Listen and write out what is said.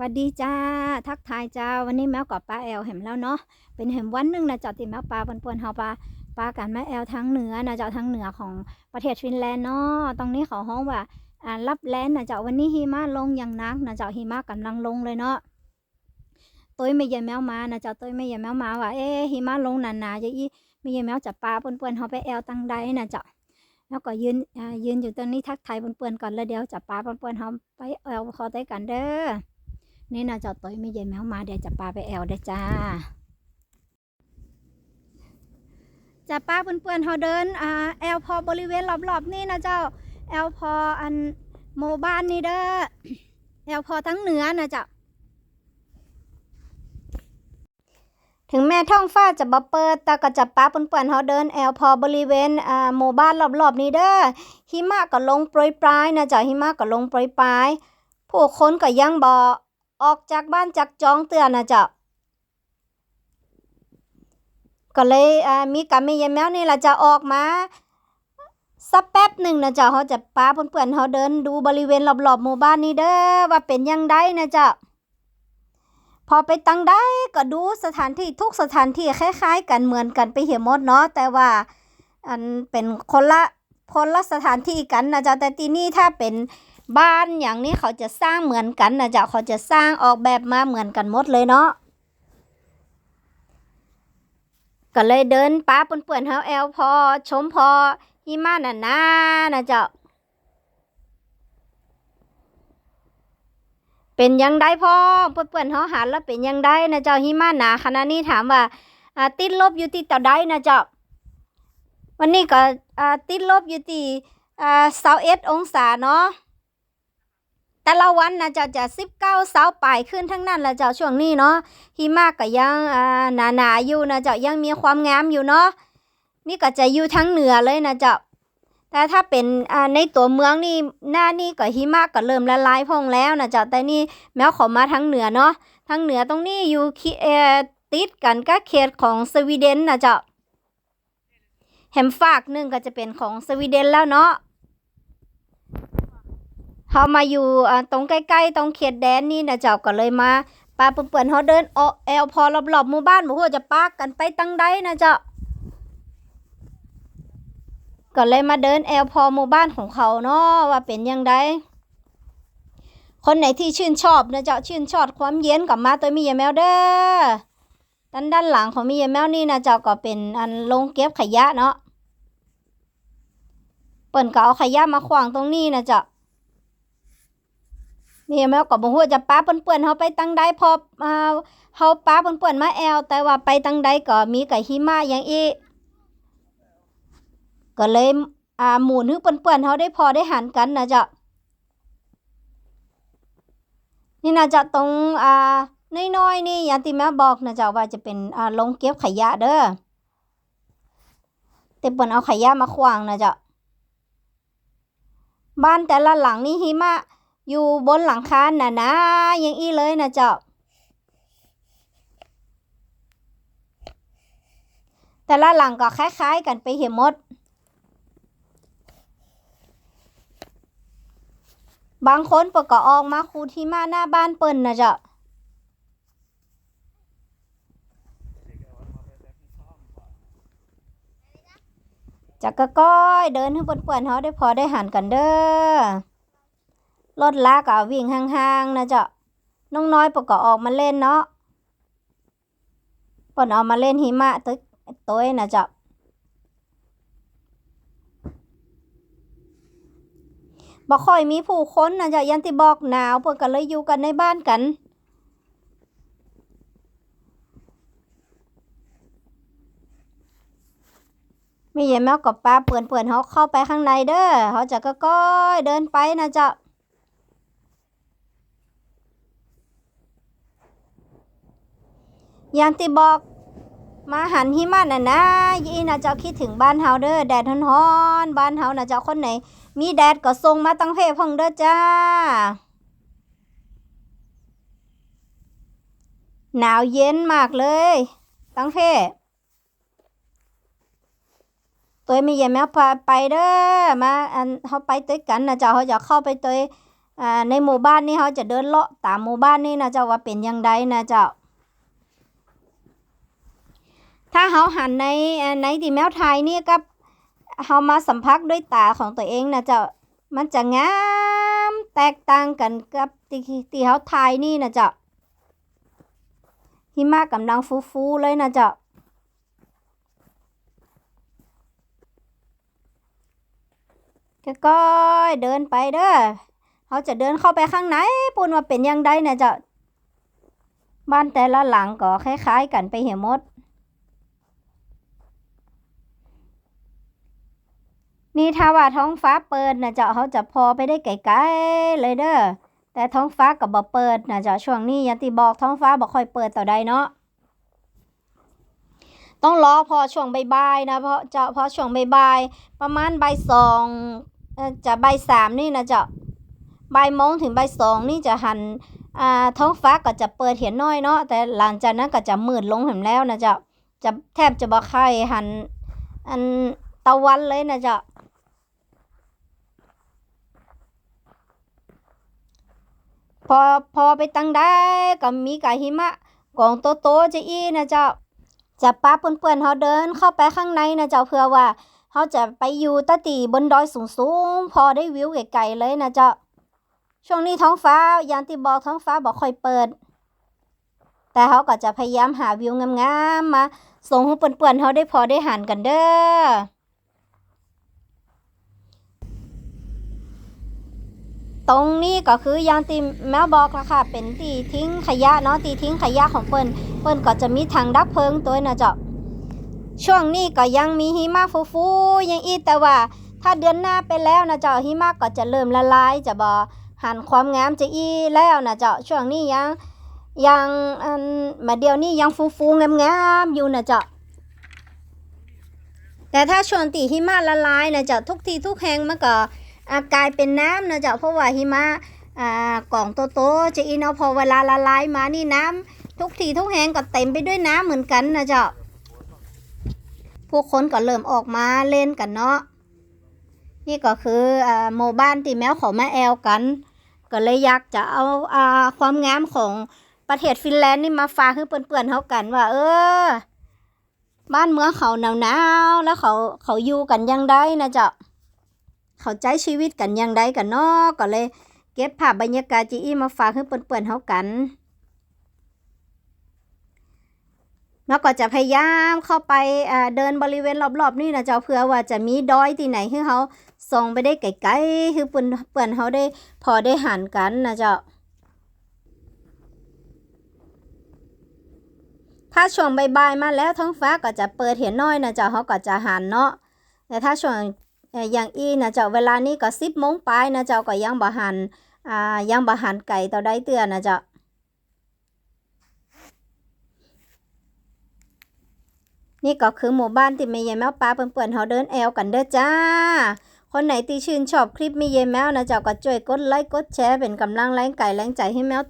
วัสดีจ้า ทักทายจ้า วันนี้แมวกับป้าแอลเห็นแล้วเนาะ เป็นเห็นวันหนึ่งนะจ้าติแมวปลาปนๆเฮาปลาปลากันแม่แอลทางเหนือนะจ้าทางเหนือของประเทศฟินแลนด์เนาะ ตรงนี้เขาห้องว่าอ่ารับแลนนะจ้าวันนี้หิมะลงอย่างนักนะจ้าหิมะกำลังลงเลยเนาะตัวไม่ยายแมวมานะจ้าตัวไม่ยายแมวมาว่าเอ๊หิมะลงหนาๆจะอีไม่ยายแมวจะปลาปนๆเฮาไปแอลตังใดนะจ้าแล้วก็ยืนอ่ายืนอยู่ตรงนี้ทักทายปนๆก่อนแล้วเดี๋ยวจะปลาปนๆเฮาไปแอลพอได้กันเด้อ นี่นะเจ้าต้อยไม่เย็นแมวมาเดี๋ยวจะปลาไปแอลได้จ้าจะป้าเพื่อนๆเขาเดินอ่าแอลพอบริเวณรอบๆนี่นะเจ้าแอลพออันโมบ้านนี่เด้อแอลพอทั้งเหนือนะเจ้าถึงแม่ท้องฟ้าจะบ่เปิดแต่ก็จะป้าเพื่อนๆเขาเดินแอลพอบริเวณอ่าโมบ้านรอบๆนี้เด้อหิมะก็ลงโปรยปลายนะเจ้าหิมะก็ลงโปรยปลายผู้คนก็ยังบ่ ออกจากบ้านจากจองเตือนนะเจ้าก็เลยมีกามียายแมวนี่ล่ะจะออกมาสักแป๊บหนึ่งนะเจ้าเขาจะป้าเพื่อนๆเขาเดินดูบริเวณรอบๆหมู่บ้านนี้เด้อว่าเป็นยังไงนะเจ้าพอไปตั้งได้ก็ดูสถานที่ทุกสถานที่คล้ายๆ กันเหมือนกันไปเหี่ยหมดเนาะแต่ว่าอันเป็นคนละคนละสถานที่กันนะเจ้าแต่ที่นี่ถ้าเป็น บ้านอย่างนี้เขาจะสร้างเหมือนกันนะจ๊ะเขาจะสร้างออกแบบมาเหมือนกันหมดเลยเนาะก็เลยเดินป้าปนเปื่อนเฮาแอลพอชมพอหิมะน่ะนะนะเจ้าเป็นยังได้พ่อเปื่อนๆเฮาหันแล้วเป็นยังได้นะเจ้าหิมะหนาขณะนี้ถามว่าติดลบอยู่ที่ต่าใดนะเจ้าวันนี้ก็ติดลบอยู่ที่เสาเอ็ดองศาเนาะ แต่ละวันนะเจ้าจะสิบเก้าเสาป่ายขึ้นทั้งนั้นละเจ้าช่วงนี้เนาะหิมะก็ยังอ่าหนาหนาๆอยู่นะเจ้ายังมีความงามอยู่เนาะนี่ก็จะอยู่ทั้งเหนือเลยนะเจ้าแต่ถ้าเป็นอ่าในตัวเมืองนี่หน้านี่ก็หิมะก็เริ่มละลายพองแล้วนะเจ้าแต่นี่แม้ขอมาทั้งเหนือเนาะทั้งเหนือตรงนี้อยู่เออติดกันก็เขตของสวีเดนนะเจ้าแฮมฝากหนึงก็จะเป็นของสวีเดนแล้วเนาะ เขามาอยู่ตรงใกล้ๆตรงเขตแดนนี่นะเจ้าก็เลยมาปาเปื่อนเขาเดินออแอลพอรอบๆหมู่บ้านบอกว่าจะปากกันไปตั้งใดนะเจ้าก็เลยมาเดินแอลพอหมู่บ้านของเขาเนาะว่าเป็นยังไงคนไหนที่ชื่นชอบนะเจ้าชื่นชอบความเย็นกับมาตัวมียาแมวเด้อด้านด้านหลังของมียาแมวนี่นะเจ้าก็เป็นอันลงเก็บขยะเนาะเปิ่นก็เอาขยะมาขวางตรงนี้นะเจ้า นี่แม่ก็บ่ฮู้จะป้าเปื้อนๆเฮาไปตั้งใดพออ่าเฮาป้าเปื้อนๆมาแอวแต่ว่าไปตั้งใดก็มีไก่หิมะอย่างอีก็เลยอ่าหมู่นึกเปื้อนๆเฮาได้พอได้หันกันนะจ๊ะนี่นะจ๊ะตรงอ่าน้อยๆนี่อย่างที่แม่บอกนะจ๊ะว่าจะเป็นอ่าลงเก็บขยะเด้อแต่เปิ้นเอาขยะมาขวางนะจ๊ะบ้านแต่ละหลังนี่หิมะ อยู่บนหลังคาน่ะนะอย่างอี้เลยนะเจ้า แต่ละหลังก็คล้ายๆกันไปเห็นหมด บางคนปก็ออกมาคูที่มาหน้าบ้านเปิ้นนะเจ้าจักกะก้อยเดินให้นบนเปื่อนเขาได้พอได้หันกันเด้อ รถลาก็วิ่งห่างๆนะเจ้าน้องน้อยปก็ออกมาเล่นเนาะปนออกมาเล่นหิมะตึกตัวนะเจ้าบ่ค่อยมีผู้คนนะเจ้ายันที่บอกหนาวเพิ่นก็เลยอยู่กันในบ้านกันมียายแมวกับป้าเปื่อนเปื่อนเขาเข้าไปข้างในเด้อเขาจะก็ก้อยเดินไปนะเจ้า อย่างที่บอกมาหันหิมะน่ะนะยี่นะเจ้าคิดถึงบ้านเฮาเด้อแดดร้อนๆบ้านเฮานะเจ้าคนไหน มีแดดก็ส่งมาตั้งเพพ่องเด้อจ้า หนาวเย็นมากเลย ตั้งเพตัวม่ใหญ่แมวพาไปเด้อมาอันเขาไปด้วกันนะเจ้าเขาอยากเข้าไปตัวอ่าในหมู่บ้านนี่เขาจะเดินเลาะตามหมู่บ้านนี่นะเจ้าว่าเป็นยังไงนะเจ้า ถ้าเขาหันในในที่แมวไทยนี่กับเขามาสัมผัสด้วยตาของตัวเองนะเจ้ามันจะงามแตกต่างกันกับที่ที่เขาไทยนี่นะเจ้าหิมะกำลังฟูๆเลยนะเจ้าก็เดินไปเด้อเขาจะเดินเข้าไปข้างในปูนว่าเป็นยังไงนะเจ้าบ้านแต่ละหลังก็คล้ายๆกันไปเหี่ยมด นี่ถ้าว่าท้องฟ้าเปิดนะเจ้าเขาจะพอไปได้ไกลๆเลยเด้อ แต่ท้องฟ้ากับบ่เปิดนะเจ้าช่วงนี้อยันติบอกท้องฟ้าบ่ค่อยเปิดต่อใดเนาะ ต้องรอพอช่วงบ่ายๆนะเพราะเจ้าพอช่วงบ่ายๆประมาณบ่ายสองจะบ่ายสามนี่นะเจ้าบ่ายโมงถึงบ่ายสองนี่จะหันอ่าท้องฟ้าก็จะเปิดเห็นน้อยเนาะแต่หลังจากนั้นก็จะมืดลงเห็นแล้วนะเจ้าจะแทบจะบ่ค่อยหันอันตะวันเลยนะเจ้า พอพอไปตั้งได้ก็มีกาหิมะกองโตโตจะอีนะเจ้าจะป้าเปื่อนๆเขาเดินเข้าไปข้างในนะเจ้าเพื่อว่าเขาจะไปอยู่ตะตีบนดอยสูงๆพอได้วิวไกลๆเลยนะเจ้าช่วงนี้ท้องฟ้าอย่างที่บอกท้องฟ้าบอกค่อยเปิด แต่เขาก็จะพยายามหาวิวงามๆมาส่งให้เปื่อนๆเขาได้พอได้หันกันเด้อ ตรงนี้ก็คือยางที่แมวบอกละค่ะ เป็นตีทิ้งขยะเนาะตีทิ้งขยะของเปิ้นเปิ้นก็จะมีถังดับเพลิงตัวนะเจ้าช่วงนี้ก็ยังมีหิมะฟูๆยังอีแต่ว่าถ้าเดือนหน้าไปแล้วนะเจ้าหิมะก็จะเริ่มละลายจะบ่หันความงามจะอีแล้วนะเจ้าช่วงนี้ยังยังอันมาเดียวนี้ยังฟูๆงามๆอยู่นะเจ้าแต่ถ้าช่วงตีหิมะละลายนะเจ้าทุกทีทุกแห่งมันก็ กลายเป็นน้ำนะเจ้าเพราะว่าหิมะกล่องโตๆจะอีเนาพอเวลาละลายมานี่น้ำทุกทีทุกแห่งก็เต็มไปด้วยน้ำเหมือนกันนะเจ้าผู้คนก็เริ่มออกมาเล่นกันเนาะนี่ก็คือหมู่บ้านที่แมวเขามาแอลกัน ก็เลยอยากจะเอาอาความงามของประเทศฟินแลนด์นี่มาฝากให้เพื่อนๆเขากันว่า เออ บ้านเมืองเขาหนาวๆแล้วเขาเขาอยู่กันยังไงนะเจ้า เขาใจชีวิตกันยังไงกันเนาะก็เลย เก็บภาพบรรยากาศจีอีมาฝากให้เพื่อนๆเขากันแล้วก็จะพยายามเข้าไปเดินบริเวณรอบๆนี่นะเจ้าเพื่อว่าจะมีดอยที่ไหนให้เขาส่งไปได้ไกลๆคือเปื่อนเปื่อนเขาได้พอได้หันกันนะเจ้าถ้าช่วงบ่ายๆมาแล้วท้องฟ้าก็จะเปิดเห็นน้อยนะเจ้าเขาก็จะหันเนาะแต่ถ้าช่วง อ่ออย่างอีนะเจ้าเวลานี้ก็สิบโมงปลายนะเจ้าก็ยังบ่หันอ่ายังบ่หันไก่ต่อได้เตือนนะเจ้านี่ก็คือหมู่บ้านที่มียายแมวป้าเปื่อนๆเขาเดินแอลกันเด้อจ้า คนไหนที่ชื่นชอบคลิปมียายแมวนะเจ้าก็ช่วยกดไลค์กดแชร์เป็นกำลังแรงไก่แรงใจให้แมว